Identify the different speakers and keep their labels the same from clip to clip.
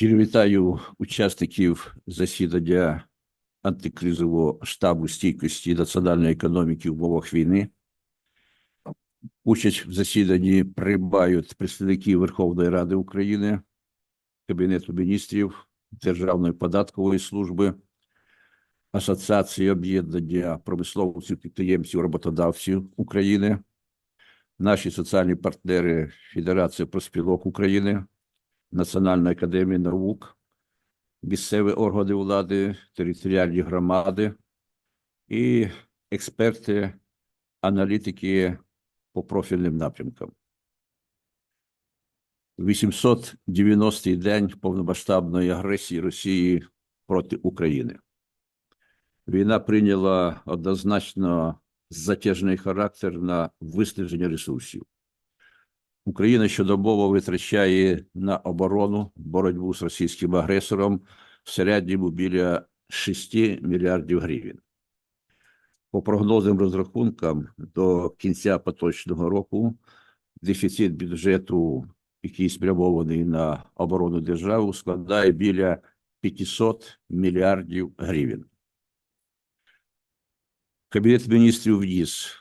Speaker 1: Щиро вітаю учасників засідання антикризового штабу стійкості національної економіки в умовах війни. Участь в засіданні приймають представники Верховної Ради України, Кабінету міністрів, Державної податкової служби, Асоціації об'єднання промисловців, підприємців, роботодавців України, наші соціальні партнери Федерація проспілок України, Національна академія наук, місцеві органи влади, територіальні громади і експерти, аналітики по профільним напрямкам. 890-й день повномасштабної агресії Росії проти України. Війна прийняла однозначно затяжний характер на виснаження ресурсів. Україна щодобово витрачає на оборону боротьбу з російським агресором в середньому біля 6 мільярдів гривень. По прогнозним розрахункам, до кінця поточного року дефіцит бюджету, який спрямований на оборону держави, складає біля 500 мільярдів гривень. Кабінет міністрів вніс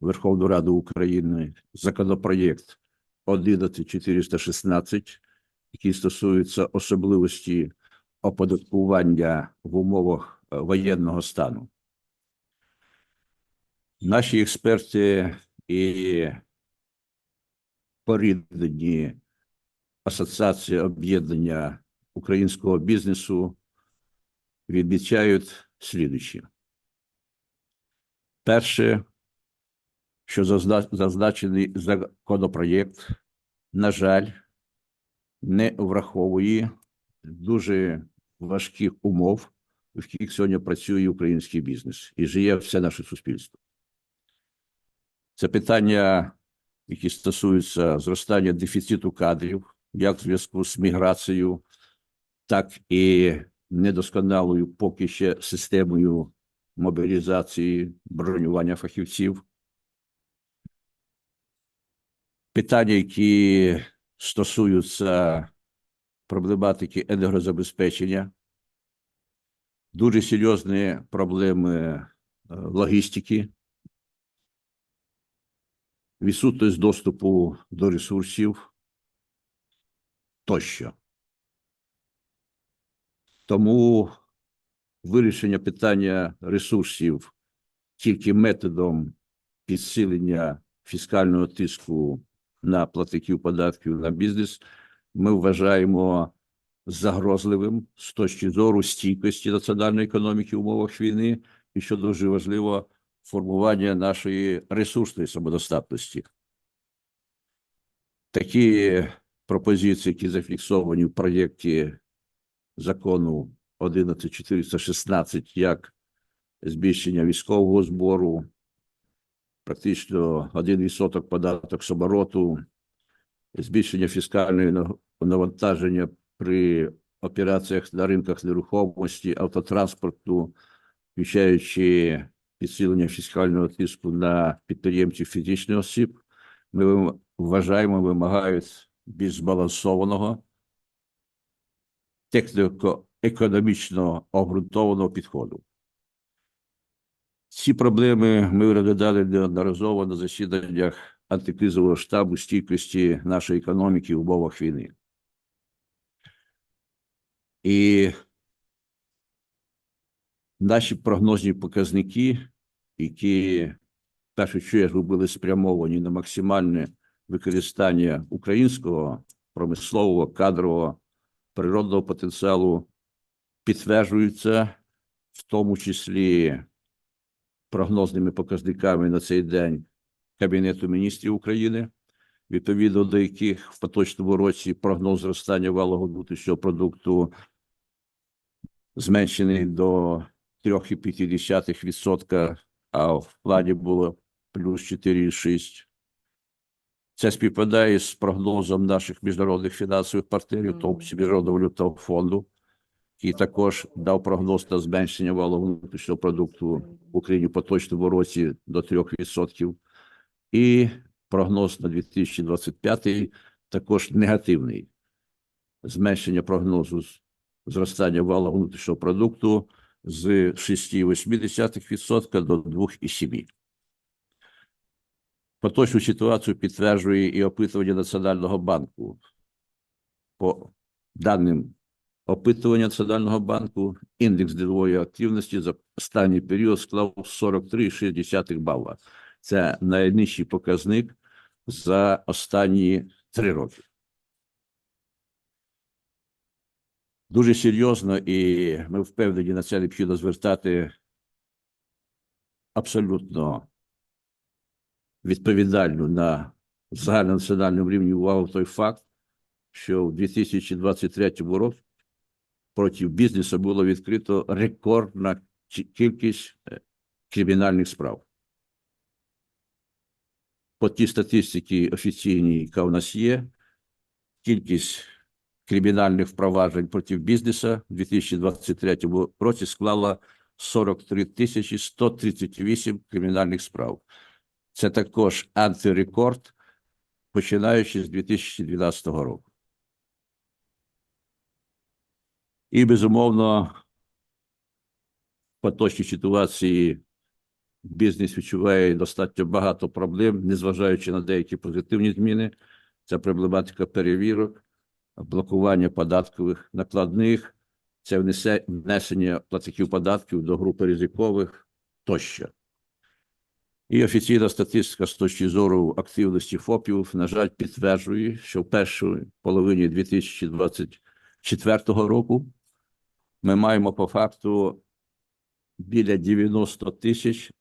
Speaker 1: Верховну Раду України законопроєкт 11416, який стосується особливості оподаткування в умовах е, воєнного стану. Наші експерти і поріднені Асоціації об'єднання українського бізнесу відмічають слідуючі. Перше, що зазначений законопроєкт, на жаль, не враховує дуже важких умов, в яких сьогодні працює український бізнес і живе все наше суспільство. Це питання, які стосуються зростання дефіциту кадрів, як в зв'язку з міграцією, так і недосконалою поки ще системою мобілізації бронювання фахівців. Питання, які стосуються проблематики енергозабезпечення, дуже серйозні проблеми е, логістики, відсутність доступу до ресурсів тощо. Тому вирішення питання ресурсів тільки методом підсилення фіскального тиску на платників податків на бізнес ми вважаємо загрозливим з точки зору стійкості національної економіки в умовах війни, і що дуже важливо, формування нашої ресурсної самодостатності. Такі пропозиції, які зафіксовані в проєкті закону 11416, як збільшення військового збору, практично 1% податок з обороту, збільшення фіскальної навантаження при операціях на ринках нерухомості, автотранспорту, включаючи підсилення фіскального тиску на підприємців фізичних осіб, ми вважаємо, вимагають більш збалансованого, техніко-економічно обґрунтованого підходу. Ці проблеми ми розглядали неодноразово на засіданнях антикризового штабу стійкості нашої економіки в умовах війни. І наші прогнозні показники, які в першу чергу були спрямовані на максимальне використання українського промислового, кадрового, природного потенціалу, підтверджуються, в тому числі прогнозними показниками на цей день Кабінету міністрів України, відповідно до яких в поточному році прогноз зростання валового внутрішнього продукту зменшений до 3,5%, а в плані було плюс 4,6%. Це співпадає з прогнозом наших міжнародних фінансових партнерів, тому числі Міжнародного валютного фонду, який також дав прогноз на зменшення валового внутрішнього продукту в Україні в поточному році до 3%. І прогноз на 2025 також негативний. зменшення прогнозу зростання валового внутрішнього продукту з 6,8% до 2,7%. Поточну ситуацію підтверджує і опитування Національного банку. По даним опитування Національного банку, індекс ділової активності за останній період склав 43,6 бала. Це найнижчий показник за останні три роки. Дуже серйозно, і ми впевнені, на це необхідно звертати абсолютно відповідальну на загальнонаціональному рівні увагу той факт, що в 2023 році проти бізнесу було відкрито рекордна кількість е, кримінальних справ. По тій статистиці офіційній, яка у нас є, кількість кримінальних впроваджень проти бізнесу в 2023 році склала 43 тисячі 138 кримінальних справ. Це також антирекорд, починаючи з 2012 року. І, безумовно, в поточній ситуації бізнес відчуває достатньо багато проблем, незважаючи на деякі позитивні зміни. Це проблематика перевірок, блокування податкових накладних, це внесе- внесення платників податків до групи ризикових тощо. І офіційна статистика з точки зору активності ФОПів, на жаль, підтверджує, що в першій половині 2024 року ми маємо по факту біля 90 тисяч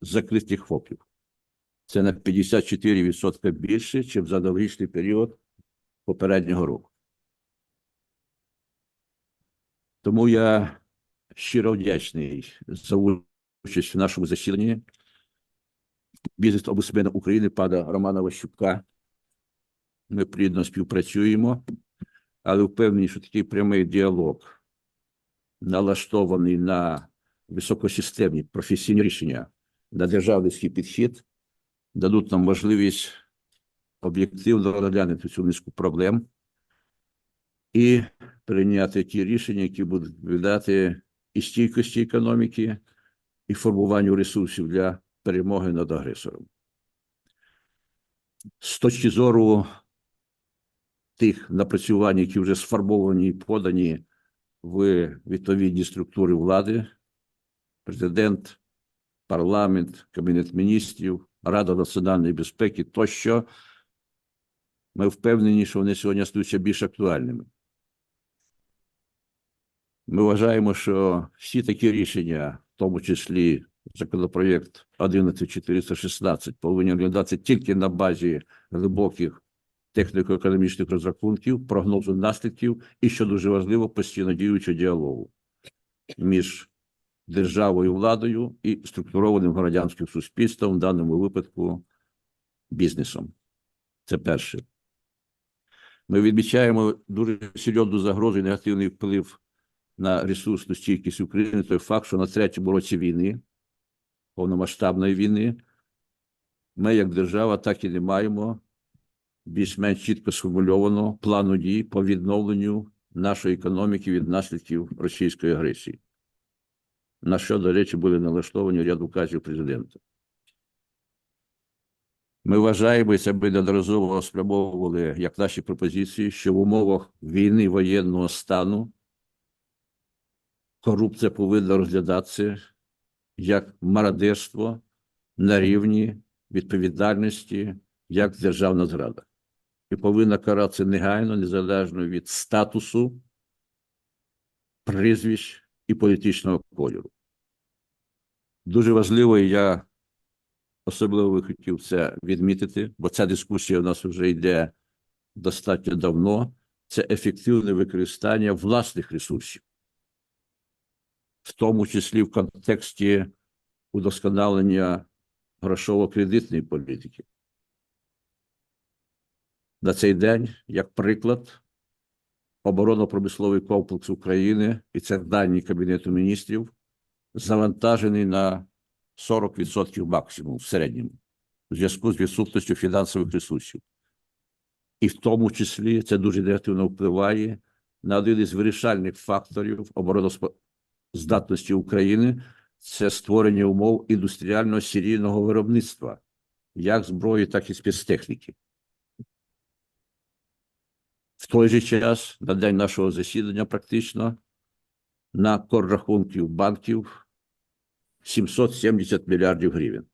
Speaker 1: закритих ФОПів. Це на 54% більше, ніж за аналогічний період попереднього року. Тому я щиро вдячний за участь в нашому засіданні бізнес омбудсмена України пана Романа Ващука. Ми плідно співпрацюємо, але впевнені, що такий прямий діалог, налаштований на високосистемні професійні рішення, на державницький підхід, дадуть нам можливість об'єктивно розглянути цю низку проблем і прийняти ті рішення, які будуть відповідати і стійкості економіки, і формуванню ресурсів для перемоги над агресором. З точки зору тих напрацювань, які вже сформовані і подані в відповідні структури влади, президент, парламент, кабінет міністрів, Рада національної безпеки тощо, ми впевнені, що вони сьогодні стаються більш актуальними. Ми вважаємо, що всі такі рішення, в тому числі законопроєкт 11416, повинні розглядатися тільки на базі глибоких техніко-економічних розрахунків, прогнозу наслідків і, що дуже важливо, постійно діючого діалогу між державою, владою і структурованим громадянським суспільством, в даному випадку бізнесом. Це перше. Ми відмічаємо дуже серйозну загрозу і негативний вплив на ресурсну стійкість України. Той факт, що на третьому році війни, повномасштабної війни, ми, як держава, так і не маємо більш-менш чітко сформульованого плану дій по відновленню нашої економіки від наслідків російської агресії. На що, до речі, були налаштовані ряд указів президента. Ми вважаємо, і це ми неодноразово спрямовували як наші пропозиції, що в умовах війни воєнного стану корупція повинна розглядатися як мародерство на рівні відповідальності як державна зрада. І повинна каратися негайно, незалежно від статусу, прізвищ і політичного кольору. Дуже важливо, і я особливо хотів це відмітити, бо ця дискусія у нас вже йде достатньо давно. Це ефективне використання власних ресурсів, в тому числі в контексті удосконалення грошово-кредитної політики. На цей день, як приклад, оборонно-промисловий комплекс України, і це дані Кабінету міністрів, завантажений на 40% максимум в середньому, в зв'язку з відсутністю фінансових ресурсів. і в тому числі це дуже негативно впливає на один із вирішальних факторів обороноздатності України це створення умов індустріального серійного виробництва як зброї, так і спецтехніки. В той же час, на день нашого засідання, практично на коррахунків банків 770 мільярдів гривень.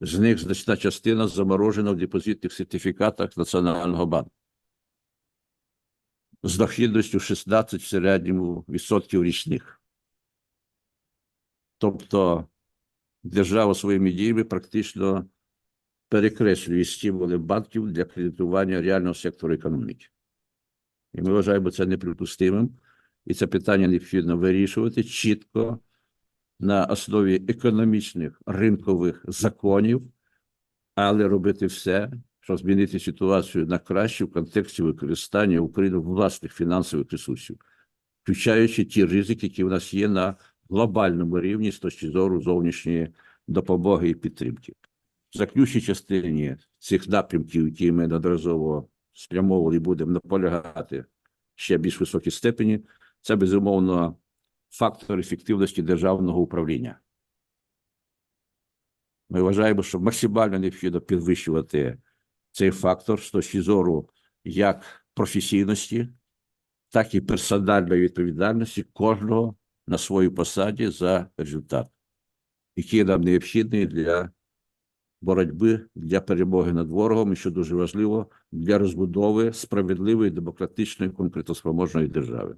Speaker 1: З них значна частина заморожена в депозитних сертифікатах Національного банку. З дохідністю 16 в середньому відсотків річних. Тобто держава своїми діями практично перекреслює стимули банків для кредитування реального сектору економіки. І ми вважаємо це неприпустимим. І це питання необхідно вирішувати чітко на основі економічних ринкових законів, але робити все, щоб змінити ситуацію на краще в контексті використання України власних фінансових ресурсів, включаючи ті ризики, які в нас є на глобальному рівні з точки зору зовнішньої допомоги і підтримки. В заключній частині цих напрямків, які ми неодноразово спрямовували будемо наполягати ще більш високій степені, це безумовно фактор ефективності державного управління. Ми вважаємо, що максимально необхідно підвищувати цей фактор з точки зору як професійності, так і персональної відповідальності кожного на своїй посаді за результат, який нам необхідний для боротьби для перемоги над ворогом, і що дуже важливо для розбудови справедливої, демократичної, конкретоспроможної держави.